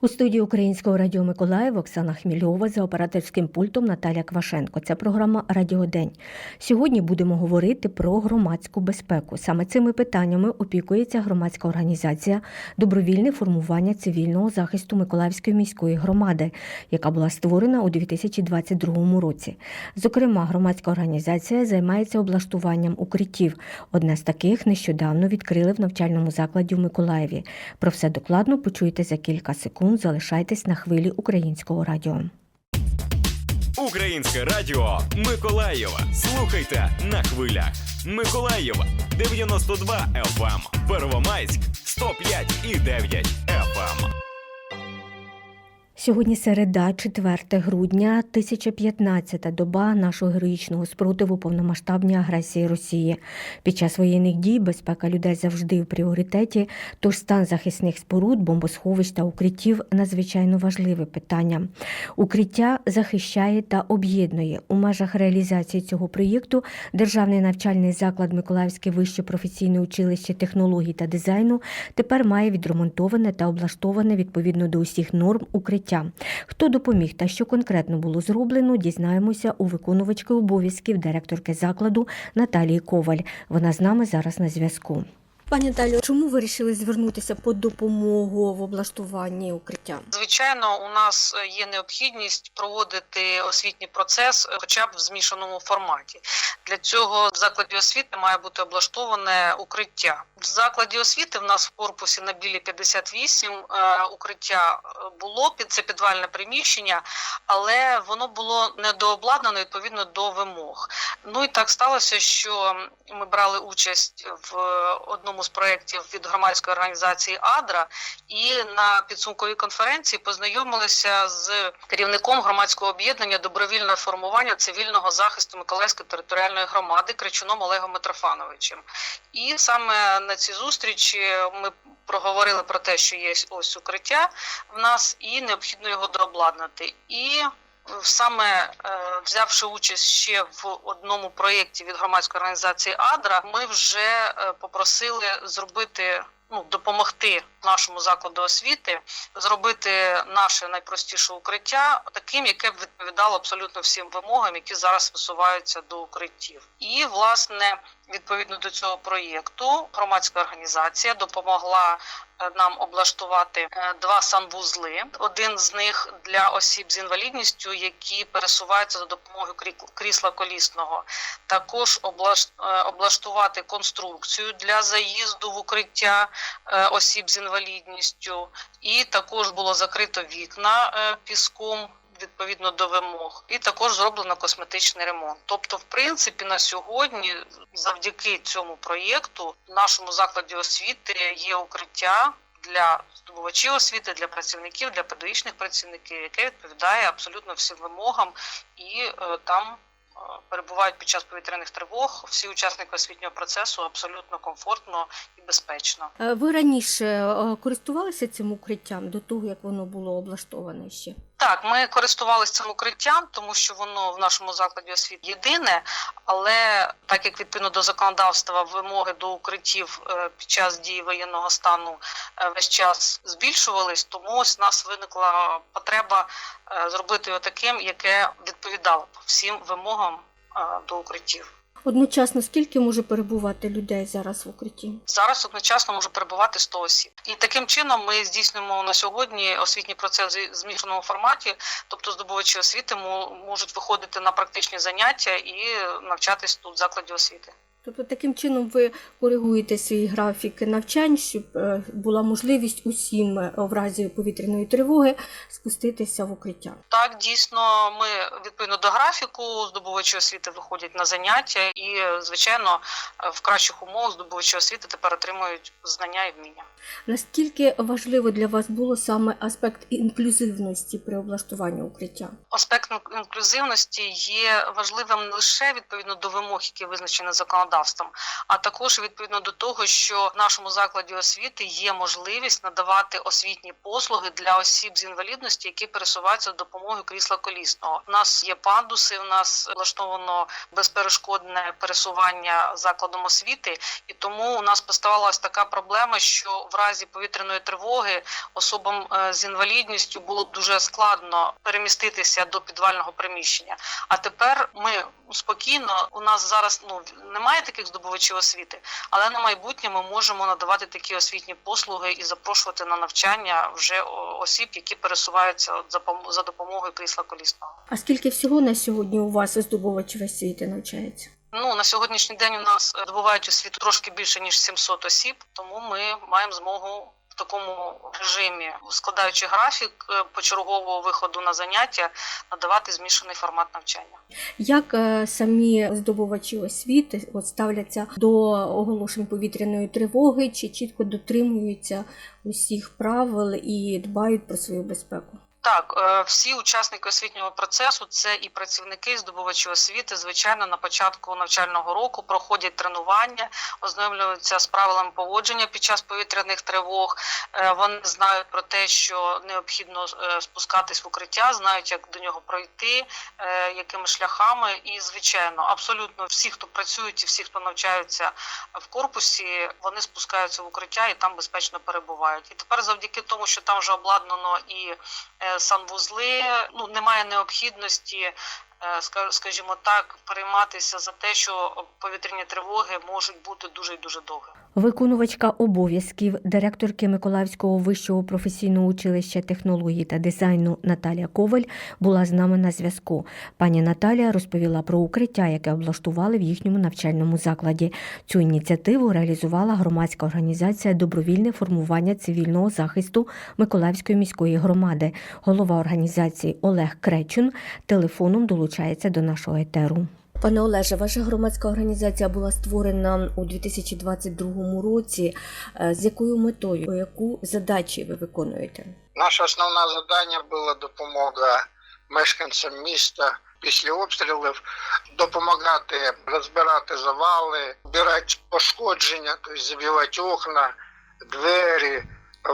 У студії Українського радіо Миколаїв Оксана Хмільова за операторським пультом Наталя Квашенко. Це програма Радіодень. Сьогодні будемо говорити про громадську безпеку. Саме цими питаннями опікується громадська організація Добровільне формування цивільного захисту Миколаївської міської громади, яка була створена у 2022 році. Зокрема, громадська організація займається облаштуванням укриттів. Одне з таких нещодавно відкрили в навчальному закладі в Миколаєві. Про все докладно почуєте за кілька секунд. Залишайтесь на хвилі українського радіо. Українське радіо Миколаєва. Слухайте на хвилях. Миколаєва 92 FM, Первомайськ 105 і 9 FM. Сьогодні середа, 4 грудня, 1015-та доба нашого героїчного спротиву повномасштабній агресії Росії. Під час воєнних дій безпека людей завжди в пріоритеті, тож стан захисних споруд, бомбосховищ та укриттів надзвичайно важливе питання. Укриття захищає та об'єднує. У межах реалізації цього проєкту Державний навчальний заклад Миколаївське вище професійне училище технологій та дизайну тепер має відремонтоване та облаштоване відповідно до усіх норм укриття. Хто допоміг та що конкретно було зроблено, дізнаємося у виконувачки обов'язків директорки закладу Наталії Коваль. Вона з нами зараз на зв'язку. Пані Наталю, чому вирішили звернутися по допомогу в облаштуванні укриття? Звичайно, у нас є необхідність проводити освітній процес, е, хоча б в змішаному форматі. Для цього в закладі освіти має бути облаштоване укриття. В закладі освіти в нас в корпусі на білі 58 е, укриття е, було під це підвальне приміщення, але воно було недообладнано відповідно до вимог. Ну і так сталося, що ми брали участь в одному з проєктів від громадської організації Адра, і на підсумковій конференції познайомилися з керівником громадського об'єднання добровільне формування цивільного захисту Миколаївської територіальної громади Кричуном Олегом Митрофановичем. І саме на цій зустрічі ми проговорили про те, що є ось укриття в нас, і необхідно його дообладнати. І Саме е, взявши участь ще в одному проєкті від громадської організації Адра, ми вже е, попросили зробити. Ну, допомогти нашому закладу освіти зробити наше найпростіше укриття таким, яке б відповідало абсолютно всім вимогам, які зараз висуваються до укриттів. І власне відповідно до цього проєкту громадська організація допомогла нам облаштувати е, два санвузли. Один з них для осіб з інвалідністю, які пересуваються за допомогою крі- крісла колісного. Також е, облаштувати конструкцію для заїзду в укриття е, осіб з інвалідністю, і також було закрито вікна піском. Відповідно до вимог, і також зроблено косметичний ремонт. Тобто, в принципі, на сьогодні, завдяки цьому проєкту, в нашому закладі освіти є укриття для здобувачів освіти, для працівників, для педагогічних працівників, яке відповідає абсолютно всім вимогам, і е, там е, перебувають під час повітряних тривог всі учасники освітнього процесу абсолютно комфортно і безпечно. Е, Ви раніше е, користувалися цим укриттям до того, як воно було облаштоване ще? Так, ми користувалися цим укриттям, тому що воно в нашому закладі освіти єдине, але так як відповідно до законодавства вимоги до укриттів е, під час дії воєнного стану е, весь час збільшувались, тому ось у нас виникла потреба е, зробити його таким, яке відповідало всім вимогам до укриттів. Одночасно скільки може перебувати людей зараз в укритті? Зараз одночасно може перебувати 100 осіб. І таким чином ми здійснюємо на сьогодні освітній процес в змішаному форматі, тобто здобувачі освіти мо- можуть виходити на практичні заняття і навчатись тут в закладі освіти. Тобто таким чином ви коригуєте свій графік навчань, щоб е, була можливість усім е, в разі повітряної тривоги спуститися в укриття. Так, дійсно, ми відповідно до графіку здобувачі освіти виходять на заняття, і звичайно, в кращих умовах здобувачі освіти тепер отримують знання і вміння. Наскільки важливо для вас було саме аспект інклюзивності при облаштуванні укриття? Аспект інклюзивності є важливим не лише відповідно до вимог, які визначені законодавством, законодавством, а також відповідно до того, що в нашому закладі освіти є можливість надавати освітні послуги для осіб з інвалідності, які пересуваються з допомогою крісла колісного. У нас є пандуси, у нас влаштовано безперешкодне пересування закладом освіти, і тому у нас поставалася така проблема, що в разі повітряної тривоги особам е, з інвалідністю було б дуже складно переміститися до підвального приміщення. А тепер ми спокійно. У нас зараз ну немає таких здобувачів освіти, але на майбутнє ми можемо надавати такі освітні послуги і запрошувати на навчання вже осіб, які пересуваються за допомогою крісла колісного. А скільки всього на сьогодні у вас здобувачів освіти навчається? Ну на сьогоднішній день у нас добувають здобувають освіту трошки більше ніж 700 осіб, тому ми маємо змогу. Такому режимі, складаючи графік е, почергового виходу на заняття, надавати змішаний формат навчання. Як е, самі здобувачі освіти от ставляться до оголошень повітряної тривоги, чи чітко дотримуються усіх правил і дбають про свою безпеку? Так, е, всі учасники освітнього процесу, це і працівники, і здобувачі освіти, звичайно, на початку навчального року проходять тренування, ознайомлюються з правилами поводження під час повітряних тривог. Е, Вони знають про те, що необхідно е, спускатись в укриття, знають, як до нього пройти, якими шляхами. І, звичайно, абсолютно всі, хто працюють, і всі, хто навчаються в корпусі, вони спускаються в укриття і там безпечно перебувають. І тепер, завдяки тому, що там вже обладнано і санвузли, ну немає необхідності, скажімо так, перейматися за те, що повітряні тривоги можуть бути дуже і дуже довгими. Виконувачка обов'язків директорки Миколаївського вищого професійного училища технології та дизайну Наталія Коваль була з нами на зв'язку. Пані Наталія розповіла про укриття, яке облаштували в їхньому навчальному закладі. Цю ініціативу реалізувала громадська організація Добровільне формування цивільного захисту Миколаївської міської громади. Голова організації Олег Кречун телефоном долучається до нашого етеру. Пане Олеже, ваша громадська організація була створена у 2022 році. Е, З якою метою, яку задачі ви виконуєте? Наше основне завдання було допомога мешканцям міста після обстрілів, допомагати розбирати завали, збирати пошкодження, тобто забивати окна, двері,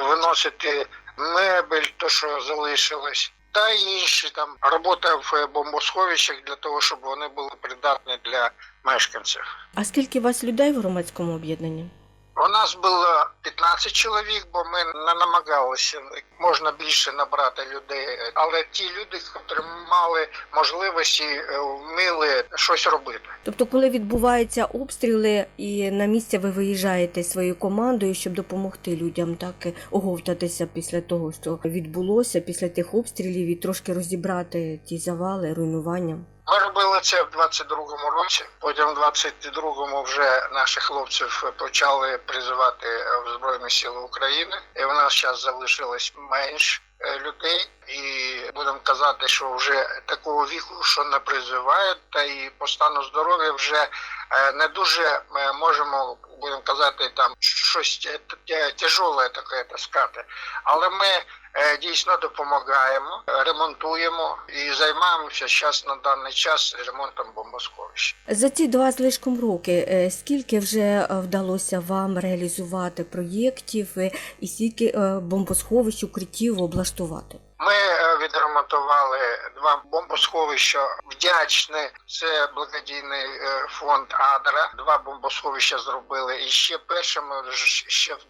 виносити мебель, то що залишилось. Та інші там робота в бомбосховищах для того, щоб вони були придатні для мешканців. А скільки у вас людей в громадському об'єднанні? У нас було 15 чоловік, бо ми не намагалися можна більше набрати людей. Але ті люди, які мали можливості, е, вміли щось робити. Тобто, коли відбуваються обстріли і на місце ви виїжджаєте своєю командою, щоб допомогти людям так е, оговтатися після того, що відбулося після тих обстрілів, і трошки розібрати ті завали, руйнування. Ми робили це в 22-му році. Потім в 22-му вже наших хлопців почали призивати в Збройні Сили України. І в нас зараз залишилось менш е, людей. І будемо казати, що вже такого віку, що не призивають, та і по стану здоров'я вже е, не дуже е, можемо, будемо казати, там щось тя- тя- тяжоле таке таскати. Але ми дійсно допомагаємо, е, ремонтуємо і займаємося зараз на даний час ремонтом бомбосховища. За ці два з лишком роки е, скільки вже е, вдалося вам реалізувати проєктів е, і скільки е, бомбосховищ укриттів облаштувати? Ми е, відремонтували два бомбосховища. Вдячні це благодійний е, фонд Адра. Два бомбосховища зробили. І ще перше ми ж ще в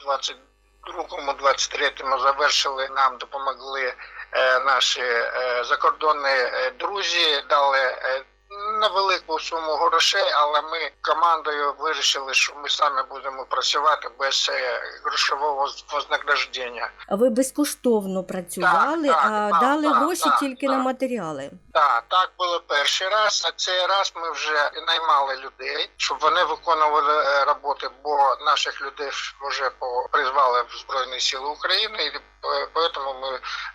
22-му, 23-му завершили. Нам допомогли е, наші е, закордонні е, друзі. Дали е, невелику суму грошей, але ми командою вирішили, що ми самі будемо працювати без грошового вознаграждення. А Ви безкоштовно працювали, Так, так, а так, дали так, гроші так, тільки так. на матеріали. Так, так було перший раз, а цей раз ми вже наймали людей, щоб вони виконували е, роботи, бо наших людей вже призвали в Збройні Сили України, і е, тому ми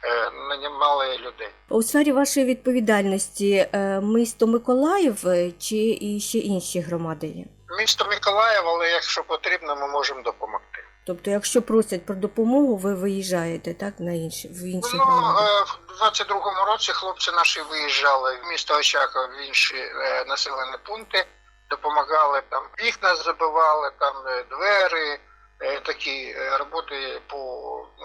е, наймали людей. У сфері вашої відповідальності місто Миколаїв чи і ще інші громади є? Місто Миколаїв, але якщо потрібно, ми можемо допомогти. Тобто, якщо просять про допомогу, ви виїжджаєте так на інші в інші Ну, громади. е, в 22-му році хлопці наші виїжджали в місто Очаков в інші е, населені пункти. допомагали там вікна забивали, там е, двері, е, такі е, роботи по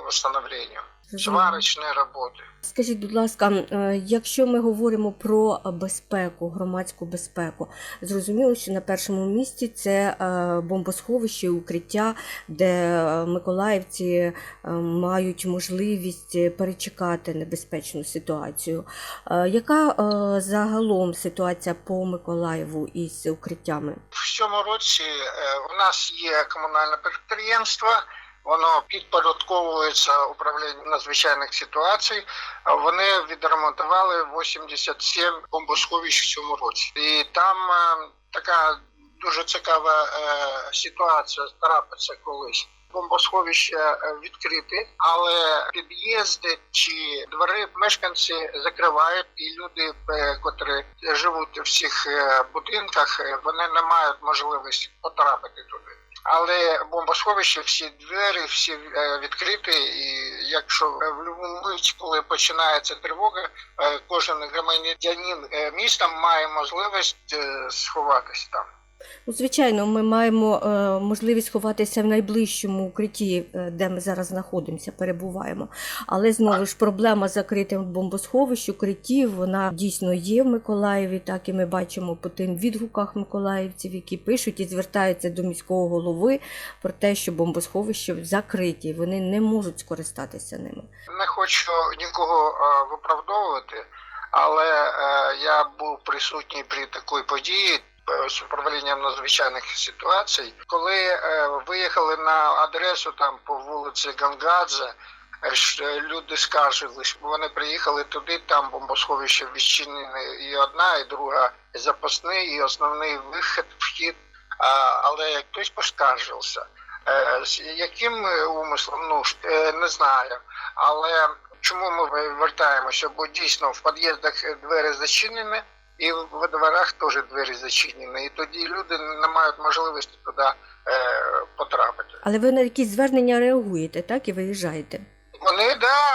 встановленню, сварочні роботи. Скажіть, будь ласка, е, якщо ми говоримо про безпеку, громадську безпеку, зрозуміло, що на першому місці це е, бомбосховище, укриття, де е, миколаївці мають можливість перечекати небезпечну ситуацію. Яка загалом ситуація по Миколаєву із укриттями? В цьому році у нас є комунальне підприємство. Воно підпорядковується управлінню надзвичайних ситуацій. Вони відремонтували 87 бомбосховищ в цьому році, і там е, така дуже цікава е, ситуація трапиться колись. Бомбосховища е, відкриті, але під'їзди чи двори мешканці закривають, і люди, котрі живуть всіх е, будинках, вони не мають можливості потрапити туди. Але бомбосховище, всі двері, всі е, відкриті, і якщо е, в будь-яку мить, коли починається тривога, е, кожен громадянин міста має можливість сховатися там. Ну, звичайно, ми маємо е, можливість ховатися в найближчому укритті, е, де ми зараз знаходимося, перебуваємо. Але знову ж проблема з закритим бомбосховищ, укриттів, вона дійсно є в Миколаєві. Так і ми бачимо по тим відгуках миколаївців, які пишуть і звертаються до міського голови про те, що бомбосховища закриті, вони не можуть скористатися ними. Не хочу нікого е, виправдовувати, але я був присутній при такій події. Е, З управлінням надзвичайних ситуацій, коли е, виїхали на адресу там по вулиці Гангадзе, е, люди скаржились, що вони приїхали туди, там бомбосховище відчинене і одна, і друга запасний, і основний вихід, вхід. Але хтось поскаржився. З яким умислом, ну не знаю. Але чому ми вертаємося? Бо дійсно в під'їздах двері зачинені, і в дворах теж двері зачинені. І тоді люди не мають можливості туди е, потрапити. Але ви на якісь звернення реагуєте, так і виїжджаєте. Вони да,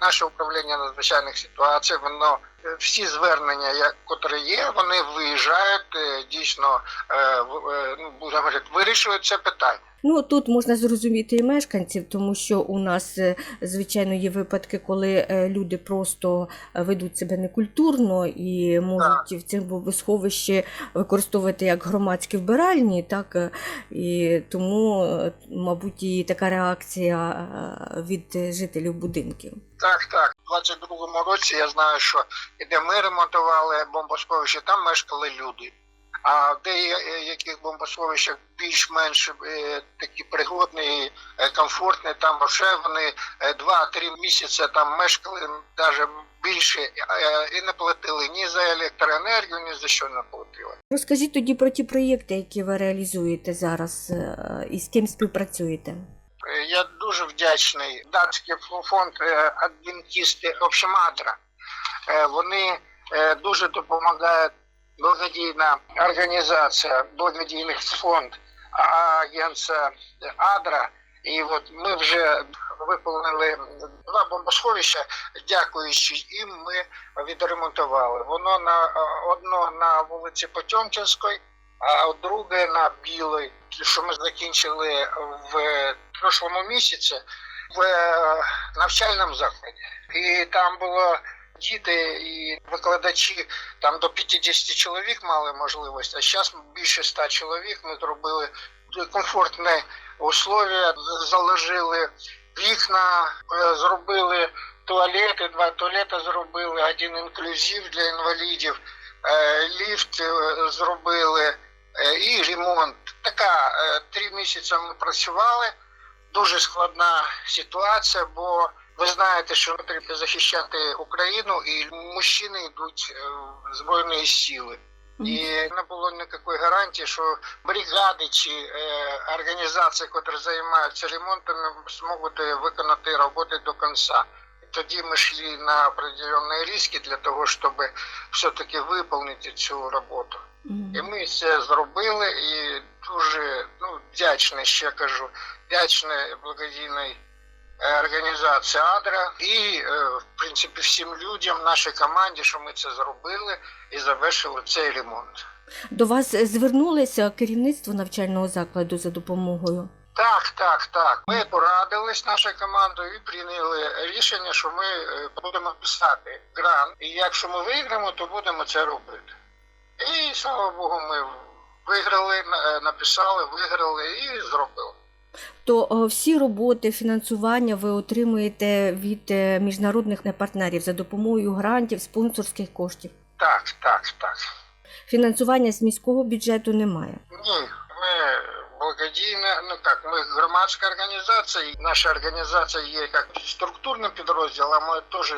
наше управління надзвичайних ситуацій, воно е, всі звернення, як котрі є, вони виїжджають е, дійсно, е, е, ну будемо говорити, вирішують це питання. Ну тут можна зрозуміти і мешканців, тому що у нас е, звичайно є випадки, коли е, люди просто е, ведуть себе некультурно і можуть в цих бомбосховищі використовувати як громадські вбиральні, так і тому, мабуть, і така реакція від жителів будинків. Так, так. У 22-му році я знаю, що і де ми ремонтували бомбосховище, там мешкали люди. А в деяких бомбосховищах більш-менш е, такі пригодні, е, комфортні, там вже вони е, 2-3 місяці там мешкали, навіть більше, е, і не платили ні за електроенергію, ні за що не платили. Розкажіть тоді про ті проєкти, які ви реалізуєте зараз, е, і з ким співпрацюєте. Е, Я дуже вдячний датський фонд е, адвентисти Общемадра. Е, Вони е, дуже допомагають благодійна організація, благодійний фонд агенція Адра. І от ми вже виповнили два бомбосховища, дякуючи їм, ми відремонтували. Воно на одно на вулиці Потьомкінської, а друге на Білій, що ми закінчили в прошлому місяці в е, навчальному закладі. І там було діти і викладачі там до 50 чоловік мали можливість, а зараз більше 100 чоловік. Ми зробили комфортні условия, заложили вікна, е, зробили туалети, два туалети зробили, один інклюзив для інвалідів, е, ліфт е, зробили і ремонт. Така три місяці ми працювали. Дуже складна ситуація, бо ви знаєте, що потрібно захищати Україну, і мужчини йдуть е, в збройні сили. І не було ніякої гарантії, що бригади чи е, організації, які займаються ремонтами, зможуть виконати роботи до кінця. Тоді ми йшли на определенні ризики для того, щоб все-таки виконати цю роботу. І ми це зробили і дуже ну, вдячний, ще кажу, вдячний благодійній е, організації Адра і, е, в принципі, всім людям, нашій команді, що ми це зробили і завершили цей ремонт. До вас звернулося керівництво навчального закладу за допомогою. Так, так, так. Ми порадились нашою командою і прийняли рішення, що ми е, будемо писати грант. І якщо ми виграємо, то будемо це робити. І слава Богу, ми виграли, написали, виграли і зробили. То е, всі роботи, фінансування ви отримуєте від е, міжнародних партнерів за допомогою грантів, спонсорських коштів. Так, так, так. Фінансування з міського бюджету немає. Ні, ми благодійна, ну як, ми громадська організація. і Наша організація є як структурним підрозділом, а ми теж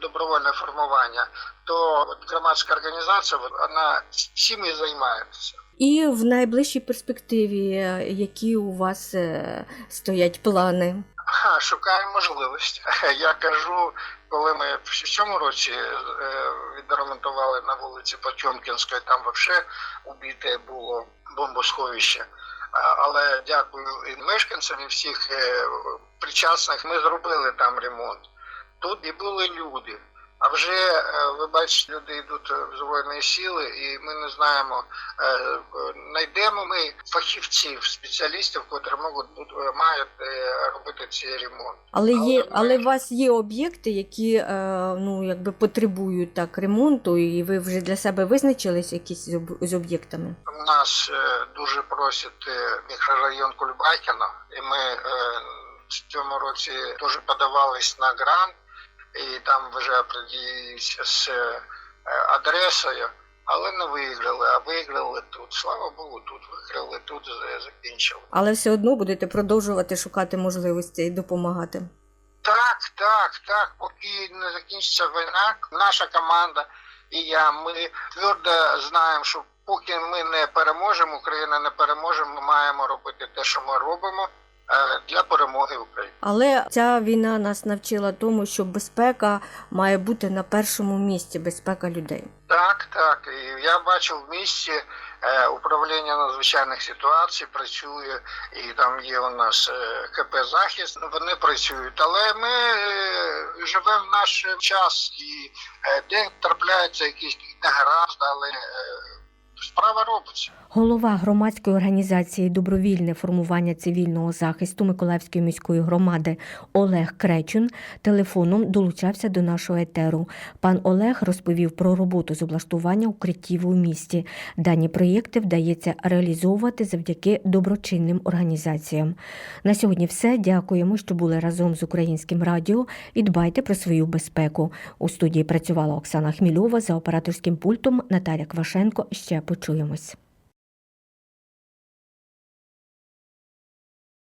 добровольне формування. То от громадська організація, вона всім і займається. І в найближчій перспективі, е, які у вас е, стоять плани? Ха, шукаємо можливості. Я кажу, коли ми в цьому році е, відремонтували на вулиці Потьомкінської, там взагалі убите було бомбосховище. Але дякую і мешканцям, і всіх е, причасних. Ми зробили там ремонт. Тут і були люди. А вже е, ви бачите, люди йдуть в Збройні сили, і ми не знаємо, е, е, ми фахівців, спеціалістів, котрі можуть бути- мають е, робити цей ремонт. Але є, Але ми- але у вас є об'єкти, які е, ну якби потребують так ремонту, і ви вже для себе визначились якісь з об- з об'єктами? Нас е, дуже просить е, мікрорайон Кульбакіно, і ми е, в цьому році теж подавались на грант, і там вже определились з е, адресою, але не виграли, а виграли тут. Слава Богу, тут виграли, тут закінчили. Але все одно будете продовжувати шукати можливості і допомагати. Так, так, так. Поки не закінчиться війна, наша команда і я, ми твердо знаємо, що поки ми не переможемо, Україна не переможе, ми маємо робити те, що ми робимо для перемоги України. Але ця війна нас навчила тому, що безпека має бути на першому місці безпека людей. Так, так. І я бачив в місті е, управління надзвичайних ситуацій працює, і там є у нас е, КП захист. Вони працюють, але ми е, живемо в наш час, і е, де трапляються якісь негаразди, але е, справа робиться. Голова громадської організації Добровільне формування цивільного захисту Миколаївської міської громади Олег Кречун телефоном долучався до нашого етеру. Пан Олег розповів про роботу з облаштування укриттів у місті. Дані проєкти вдається реалізовувати завдяки доброчинним організаціям. На сьогодні все. Дякуємо, що були разом з українським радіо і дбайте про свою безпеку. У студії працювала Оксана Хмільова за операторським пультом Наталя Квашенко. Ще почуємось.